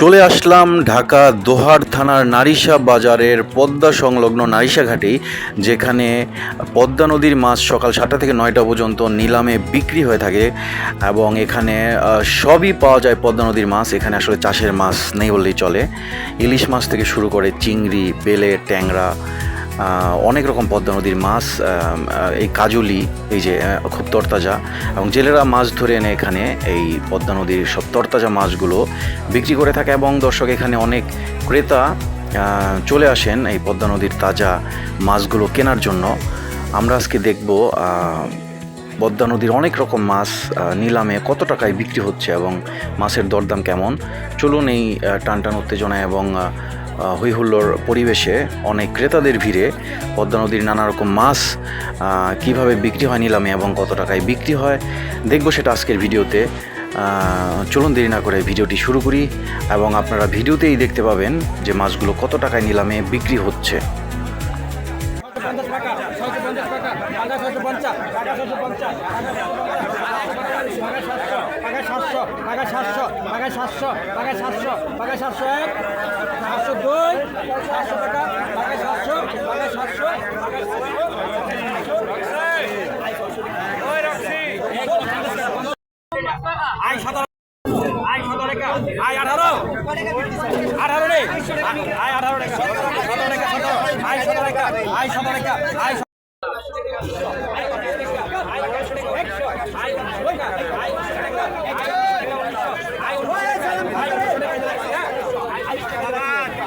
চলে আসলাম ঢাকা দোহার থানার নারিশা বাজারের পদ্মা সংলগ্ন নারিশা ঘাটে যেখানে পদ্মা নদীর মাছ সকাল সাতটা থেকে নয়টা পর্যন্ত নিলামে বিক্রি হয়ে থাকে এবং এখানে সবই পাওয়া যায় পদ্মা নদীর মাছ। এখানে আসলে চাষের মাছ নেই বললেই চলে। ইলিশ মাছ থেকে শুরু করে চিংড়ি, বেলে, ট্যাংরা অনেক রকম পদ্মা নদীর মাছ এই কাজুলি, এই যে খুব তরতাজা। এবং জেলেরা মাছ ধরে এনে এখানে এই পদ্মা নদীর সব তরতাজা মাছগুলো বিক্রি করে থাকে এবং দর্শক এখানে অনেক ক্রেতা চলে আসেন এই পদ্মা নদীর তাজা মাছগুলো কেনার জন্য। আমরা আজকে দেখব পদ্মা নদীর অনেক রকম মাছ নিলামে কত টাকায় বিক্রি হচ্ছে এবং মাছের দরদাম কেমন। চলুন এই টানটান উত্তেজনা এবং হৈহুল্লোর পরিবেশে অনেক ক্রেতাদের ভিড়ে পদ্মা নদীর নানা রকম মাছ কীভাবে বিক্রি হয় নিলামে এবং কত টাকায় বিক্রি হয়, দেখব সেটা আজকের ভিডিওতে। চলুন দেরি না করে ভিডিওটি শুরু করি এবং আপনারা ভিডিওতেই দেখতে পাবেন যে মাছগুলো কত টাকায় নিলামে বিক্রি হচ্ছে। টাকা সাতশো টাকা সাতশো এক, সাতশো দুই, সাতশো টাকা টাকা সাতশো টাকা সাতশো আই সতেরো আই সতেরো টাকা আই আঠারো। আঠারো রে। আই আঠারো টাকা সতেরো টাকা সতেরো আই সতেরো। টাকা আই সতেরো আই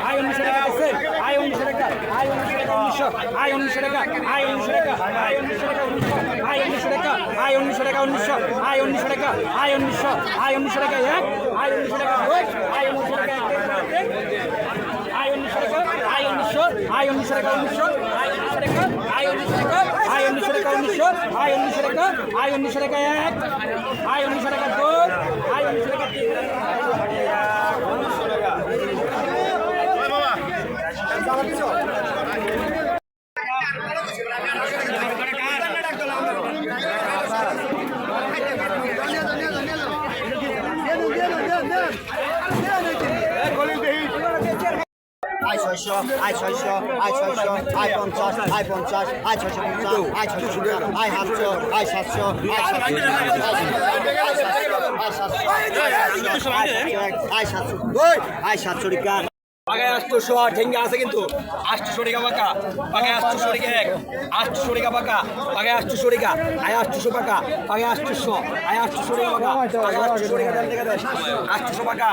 আই উনিশশো টাকা আছে আই উনিশশো টাকা আই আই উনিশশো টাকা আই উনিশশো টাকা আই উনিশশো টাকা উনিশশো আই উনিশশো টাকা উনিশশো আই উনিশশো টাকা আই উনিশশো আই উনিশশো টাকা এক আই উনিশশো টাকা দুই আই উনিশশো টাকা আই উনিশশো টাকা আই উনিশশো আই উনিশশো টাকা উনিশশো টাকা তিন আই ছয়শো আই ছয়শো আই ছয়শো আই পঞ্চাশ আই পঞ্চাশ আই ছয়শো পঞ্চাশ আই ছয়শো আই সাতশো আই সাতশো আই সাতশো ওই আই সাতশো টাকা পাকায় আটশোশো ঠেঙ্গে আছে কিন্তু। আটশোশো টাকা পাকা পাকায় আটশোশো টাকা এক। আটশোশো টাকা পাকা পাকায় আটশোশো টাকা আয় আটশোশো পাকা পাকায় আটশোশো আয় আটশোশো টাকা পাকা টাকা দেন আটশোশো পাকা।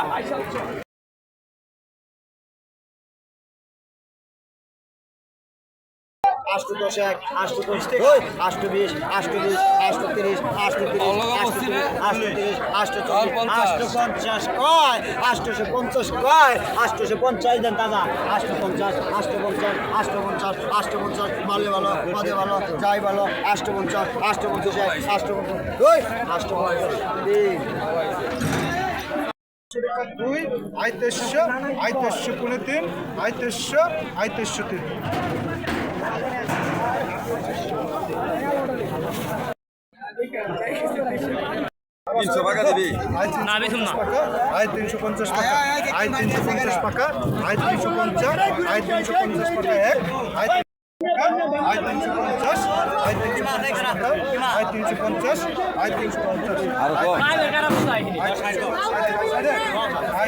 আষ্ট দশ এক আষ্ট দশ ওই। আষ্ট বিশ আষ্ট বিশ আষ্ট তিরিশ আষ্ট তিরিশ আষ্ট তিরিশ আষ্ট তিরিশ আষ্ট চল্লিশ আষ্ট পঞ্চাশ কয়? আষ্টশো পঞ্চাশ কয়? আষ্টশো পঞ্চাশ দেন দাদা। আষ্ট পঞ্চাশ আষ্ট পঞ্চাশ আষ্ট পঞ্চাশ আষ্ট পঞ্চাশ মালে ভালো মাদে ভালো যাই ভালো আষ্ট পঞ্চাশ আষ্ট পঞ্চাশ এক আষ্ট পঞ্চাশ ওই আষ্ট পঞ্চাশ তিন। দুই আইতেশো আইতেশো পুনে তিন আইতেশো আইতেশো তিন। আই তিনশো পঞ্চাশ টাকা আই তিনশো পঞ্চাশ টাকা আই তিনশো পঞ্চাশ আই তিনশো পঞ্চাশ টাকা এক আই আই তিনশো পঞ্চাশ আই তিনশো পঞ্চাশ টাকা আই তিনশো পঞ্চাশ আই তিনশো পঞ্চাশ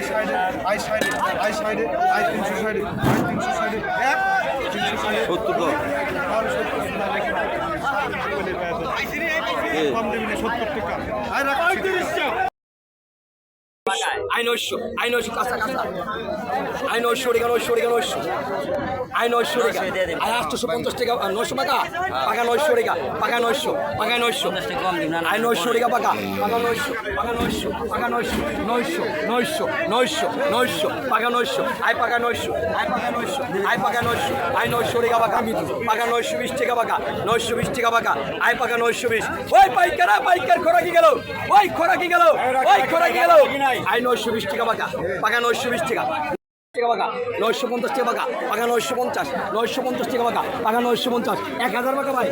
সাইডে আই সাইডে আই সাইডে আই তিনশো সাইডে সাইডে এক তিনশো সত্তর টাকা আর রাখছি আই নয়শো আই নয়শো কাঁচা কাঁচা আই নয়শো টাকা নয়শো টাকা নয়শো আই নয়শো টাকা আই আটশোশো পঞ্চাশ টাকা আহ, নয়শো টাকা পাকা নয়শো টাকা পাকা নয়শো পাকা নয়শো আই নয়শো টাকা পাকা পাকা নয়শো পাকা নয়শো পাকা নয়শো নয়শো নয়শো নয়শো নয়শো পাকা নয়শো আই পাকা নয়শো আই পাকা নয়শো আই পাকা নয়শো আই নয়শো টাকা পাকা পাকা নয়শো বিশ টাকা পাকা নয়শো বিশ টাকা পাকা আই পাকা নয়শো বিশ ওই পাইকারা পাইকার খোরাকি গেল ওই খোরাকি গেল ওই খোরাকি গেল আই নয়শো বিশ টাকা পাকা পাকা নয়শো বিশ টাকা। নয়শো পঞ্চাশ টাকা বাঘা পাকা নয়শো পঞ্চাশ নয়শো পঞ্চাশ টাকা বাঘা পাকা নয়শো পঞ্চাশ। এক হাজার বাঘা ভাই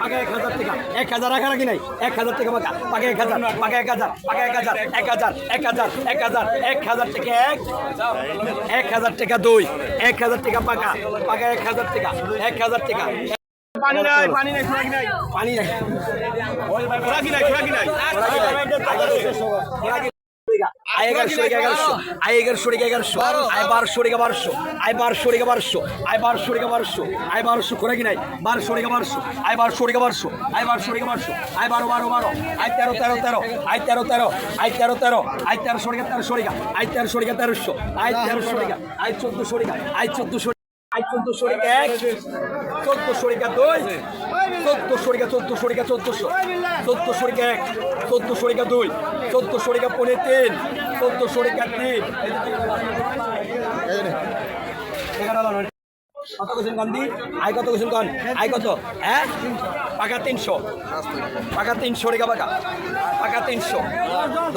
পাকা এক হাজার টাকা। এক হাজার রাখা রাখি নাই এক হাজার টাকা পাকা এক হাজার পাকা এক হাজার পাকা এক হাজার এক হাজার এক হাজার এক হাজার এক হাজার টাকা এক এক হাজার টাকা দুই এক হাজার টাকা পাকা পাকা এক হাজার টাকা এক হাজার টাকা। পানি নাই পানি নাই পানি নাই। খোরাকি নাই। খোরাকি নাই। আয় এগারোশো রেখে এগারোশো আয় এগারোশো রেখে এগারোশো। আয় বারোশো রেখে বারোশো আয় বারোশো রেখে বারোশো আয় বারোশো রেখে বারোশো আয় বারোশো করে কি নাই? বারোশো রেখে বারোশো আয় বারোশো রেখে বারোশো আয় বারোশো রেখে বারোশো আয় বারো বারো বারো। আয় তেরো তেরো তেরো। আয় তেরো তেরো। আয় তেরো তেরো। আয় তেরোশো রেখে তেরোশো রেখা আয় তেরোশো রেখে তেরোশো। আয় তেরোশো রেখা আয় চোদ্দশো রেখা আয় চোদ্দশো আয় চোদ্দশো রেখা এক। চোদ্দশো রেখা দুই। চোদ্দশো রেখা চোদ্দশো রেখা চোদ্দশো। চোদ্দশো রেখা এক, চোদ্দশো রেখা দুই, চোদ্দশো রেখা পনেরো তিন, চোদ্দশো রেখা তিন। কত কোশ্চেন গান্ধী আয় কত কোশ্চেন কন? আয় কত? হ্যাঁ পাকা তিনশো। পাকা তিনশো রেখা পাকা। পাকা তিনশো।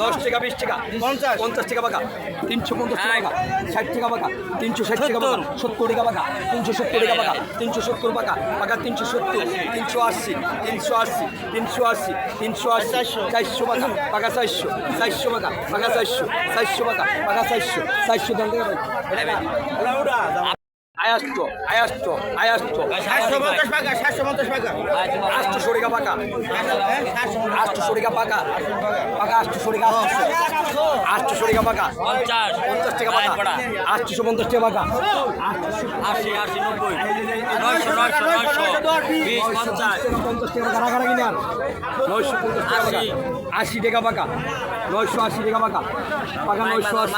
দশ টাকা বিশ টাকা। পঞ্চাশ। পঞ্চাশ টাকা পাকা। তিনশো পঞ্চাশ টাকা পাকা। ষাট টাকা পাকা। তিনশো ষাট টাকা পাকা। সত্তর। টাকা পাকা। তিনশো সত্তর টাকা পাকা। তিনশো সত্তর পাকা। পাকা তিনশো সত্তর। তিনশো আশি। তিনশো আশি। তিনশো আশি। তিনশো আশি। চারশো। পাকা। পাকা চারশো। চারশো পাকা। পাকা চারশো। চারশো পাকা। পাকা চারশো। চারশো দাম থেকে আয়াষ্ট আয়াষ্ট আয়াষ্ট সাতশো পঞ্চাশ টাকা সাতশো পঞ্চাশ টাকা আষ্ট সরিকা পাকা। আষ্ট সরিকা পাকা। পাকা আষ্ট সরিকা আষ্ট সরিকা পাকা। পঞ্চাশ। পঞ্চাশ টাকা পাকা। আটশো পঞ্চাশ টাকা পাকা। আশি আশি নব্বই। নয়শো নয়শো নয়শো বিশ। পঞ্চাশ। পঞ্চাশ টাকা পাকা। রাখা রাখি না নয়শো পঞ্চাশ টাকা আশি টাকা পাকা। নয়শো আশি টাকা পাকা পাকা নয়শো আশি।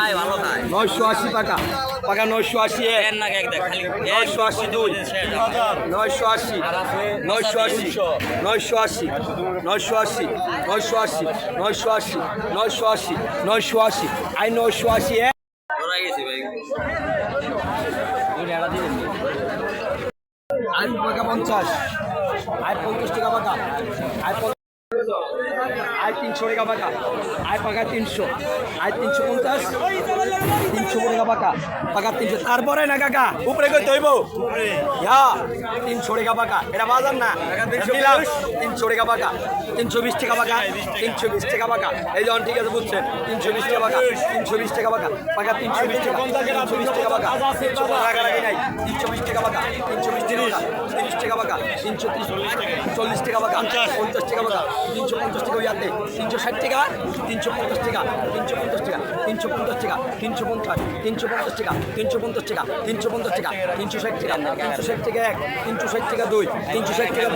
নয়শো আশি পাকা পাকা নয়শো আশি এক নয়শো আশি দুই নয়শো আশি নয়শো আশি নয়শো আশি নয়শো আশি নয়শো আশি নয়শো আশি নয়শো আশি নয়শো আশি আই নয়শো আশি এক আই পাকা পঞ্চাশ আই পঞ্চাশ টাকা পাকা আই টাকা পাকা আয় পাকা তিনশো আয় তিনশো পঞ্চাশ তিনশো টাকা পাকা পাকা তিনশো তারপরে না কাকা উপরে কই তৈব ইয়া তিনশো টাকা পাকা এটা বাজার না তিনশো টাকা পাকা তিনশো বিশ টাকা পাকা তিনশো বিশ টাকা পাকা এই যখন ঠিক আছে বুঝছেন তিনশো বিশ টাকা পাকা তিনশো বিশ টাকা পাকা পাকা তিনশো বিশ টাকা তিনশো বিশ টাকা পাকা তিনশো রাগারাগি নাই তিনশো বিশ টাকা পাকা তিনশো বিশ টাকা পাকা তিরিশ টাকা পাকা তিনশো তিরিশ চল্লিশ টাকা পাকা পঞ্চাশ টাকা পাকা তিনশো পঞ্চাশ টাকা ইয়াতে তিনশো ষাট টাকা, তিনশো পঞ্চাশ টাকা, তিনশো পঞ্চাশ টাকা, তিনশো পঞ্চাশ টাকা, তিনশো পঞ্চাশ তিনশো পঞ্চাশ টাকা, তিনশো পঞ্চাশ টাকা, তিনশো পঞ্চাশ টাকা, তিনশো ষাট টাকা, তিনশো ষাট টাকা এক, তিনশো ষাট টাকা দুই, তিনশো ষাট টাকা